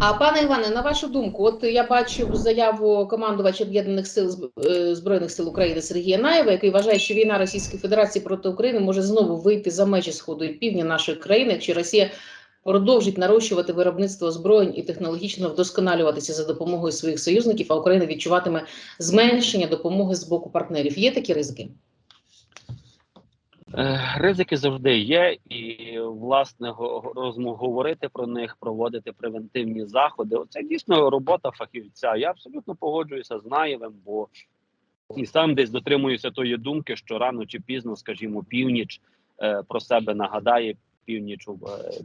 А пане Іване, на вашу думку, от я бачив заяву командувача об'єднаних сил е, збройних сил України Сергія Наєва, який вважає, що війна Російської Федерації проти України може знову вийти за межі сходу і півдня нашої країни, якщо Росія продовжить нарощувати виробництво озброєнь і технологічно вдосконалюватися за допомогою своїх союзників, а Україна відчуватиме зменшення допомоги з боку партнерів. Є такі ризики? Е, Ризики завжди є, і власне говорити про них, проводити превентивні заходи. Це дійсно робота фахівця. Я абсолютно погоджуюся з Наєвим, бо і сам десь дотримуюся тої думки, що рано чи пізно, скажімо, північ е, про себе нагадає північ, е,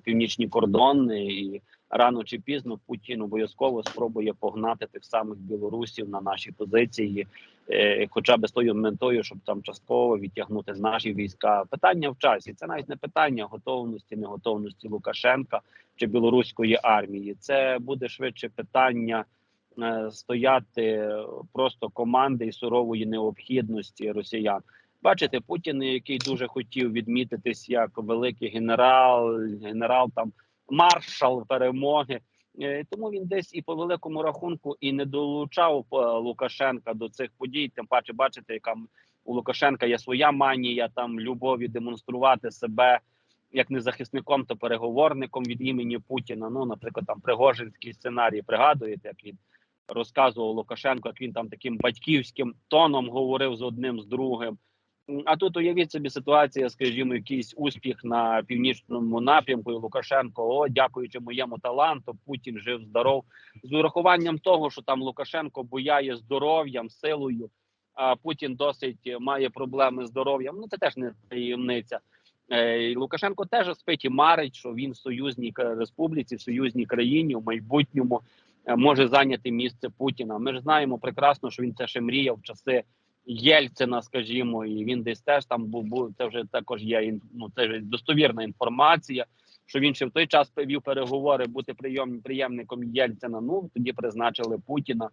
північні кордони, і рано чи пізно Путін обов'язково спробує погнати тих самих білорусів на наші позиції е, хоча б з тою метою, щоб там частково відтягнути з наші війська. Питання в часі. Це навіть не питання готовності, неготовності Лукашенка чи білоруської армії. Це буде швидше питання е, стояти просто команди і сурової необхідності росіян. Бачите, Путін, який дуже хотів відмітитись як великий генерал, генерал там маршал перемоги. Е, Тому він десь і по великому рахунку і не долучав е, Лукашенка до цих подій. Тим паче, бачите, яка у Лукашенка є своя манія там любові демонструвати себе як не захисником, то переговорником від імені Путіна. Ну, наприклад, там Пригожинський сценарій. Пригадуєте, як він розказував Лукашенко, як він там таким батьківським тоном говорив з одним з другим. А тут уявіть собі ситуація, скажімо, якийсь успіх на північному напрямку. і Лукашенко, о, дякуючи моєму таланту, Путін жив здоров. З урахуванням того, що там Лукашенко бояє здоров'ям, силою, а Путін досить має проблеми з здоров'ям. Ну це теж не таємниця. Е, Лукашенко теж спить і марить, що він в союзній республіці, в союзній країні в майбутньому е, може зайняти місце Путіна. Ми ж знаємо прекрасно, що він це ще мріяв в часи Єльцина, скажімо, і він десь теж там був. був це вже також є ну, це ж достовірна інформація. Що він ще в той час вів переговори бути прийом приємником Єльцина. Ну тоді призначили Путіна.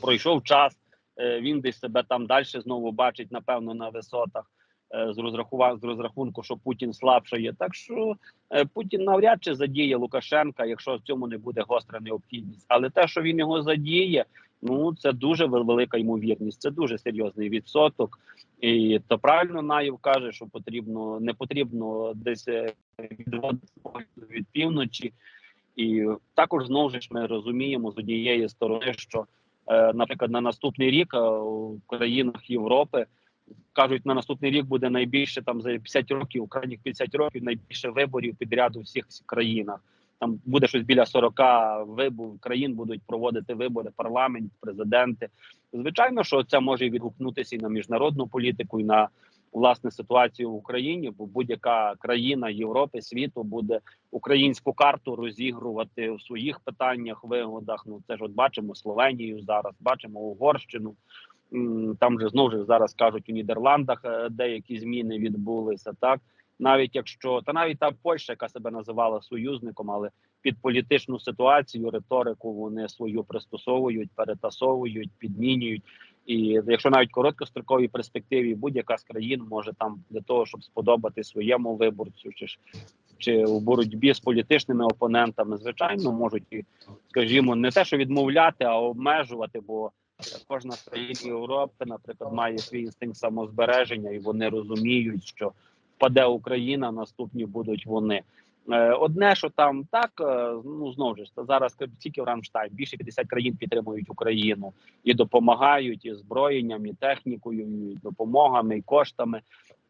Пройшов час. е, Він десь себе там далі знову бачить, напевно, на висотах е, з розрахува з розрахунку, що Путін слабшає. Так що е, Путін навряд чи задіє Лукашенка, якщо в цьому не буде гостра необхідність. Але те, що він його задіє, ну це дуже велика ймовірність. Це дуже серйозний відсоток. І то правильно Наєв каже, що потрібно не потрібно десь е, відводити від півночі. І також знову ж ми розуміємо з однієї сторони, що, е, наприклад, на наступний рік е, в країнах Європи кажуть, на наступний рік буде найбільше там за 50 років, крайніх 50 років найбільше виборів підряд у всіх країнах. Там буде щось біля 40 виборів країн будуть проводити вибори, парламент, президенти. Звичайно, що це може відгукнутися і на міжнародну політику, і на власне ситуацію в Україні, бо будь-яка країна Європи, світу буде українську карту розігрувати в своїх питаннях, вигодах. Ну це ж от бачимо Словенію зараз, бачимо Угорщину. Там же знову ж зараз кажуть у Нідерландах е, деякі зміни відбулися. Так навіть якщо та навіть та Польща, яка себе називала союзником, але під політичну ситуацію, риторику вони свою пристосовують, перетасовують, підмінюють. І якщо навіть короткостроковій перспективі будь-яка з країн може там для того, щоб сподобати своєму виборцю, чи ж чи у боротьбі з політичними опонентами, звичайно, можуть і, скажімо, не те, що відмовляти, а обмежувати, бо кожна з країн Європи, наприклад, має свій інстинкт самозбереження, і вони розуміють, що впаде Україна, наступні будуть вони. Е, Одне, що там так, е, ну знову ж та зараз тільки в Рамштайн більше 50 країн підтримують Україну і допомагають і зброєнням, і технікою, і допомогами, і коштами.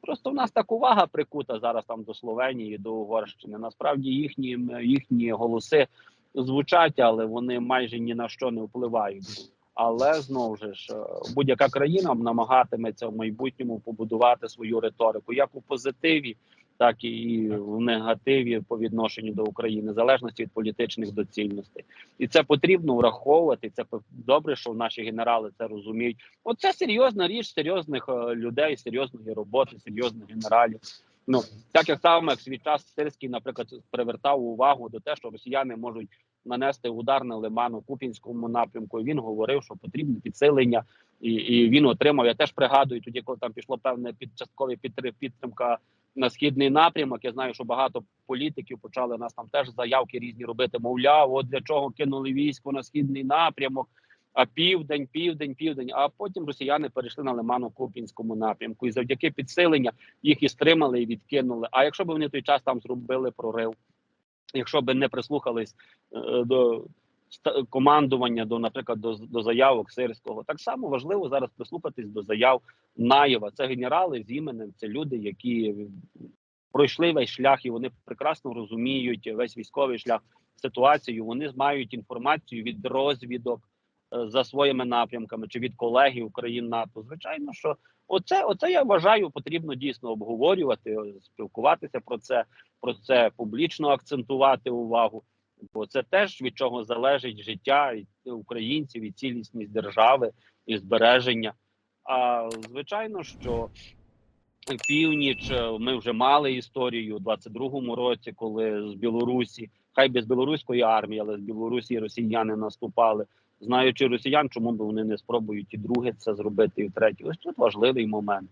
Просто в нас так увага прикута зараз там до Словенії, до Угорщини. Насправді їхні їхні голоси звучать, але вони майже ні на що не впливають. Але знову ж е, будь-яка країна намагатиметься в майбутньому побудувати свою риторику як у позитиві, так і в негативі по відношенню до України, в залежності від політичних доцільностей, і це потрібно враховувати. Це добре, що наші генерали це розуміють. Оце серйозна річ серйозних е, людей, серйозної роботи, серйозних генералів. Ну так як саме в свій час Сирський, наприклад, привертав увагу до те, що росіяни можуть нанести удар на Лиману Купінському напрямку. Він говорив, що потрібне підсилення, і і він отримав. Я теж пригадую тоді, коли там пішло певне під часткове підтримка на східний напрямок. Я знаю, що багато політиків почали нас там теж заявки різні робити. Мовляв, от для чого кинули військо на східний напрямок. А південь, південь, південь. А потім росіяни перейшли на Лимано-Купінському напрямку, і завдяки підсиленню їх і стримали і відкинули. А якщо б вони той час там зробили прорив, якщо би не прислухались е, до командування, до, наприклад, до, до заявок сирського, так само важливо зараз прислухатись до заяв Наєва. Це генерали з іменем, це люди, які пройшли весь шлях, і вони прекрасно розуміють весь військовий шлях ситуацію. Вони мають інформацію від розвідок за своїми напрямками чи від колегів країн НАТО. Звичайно, що оце, оце я вважаю, потрібно дійсно обговорювати, спілкуватися про це, про це публічно акцентувати увагу. Бо це теж від чого залежить життя українців і цілісність держави і збереження. А звичайно, що північ е, ми вже мали історію у 22-му році, коли з Білорусі, хай без білоруської армії, але з Білорусі росіяни наступали. Знаючи росіян, чому б вони не спробують і друге це зробити, і втретє. Ось тут важливий момент.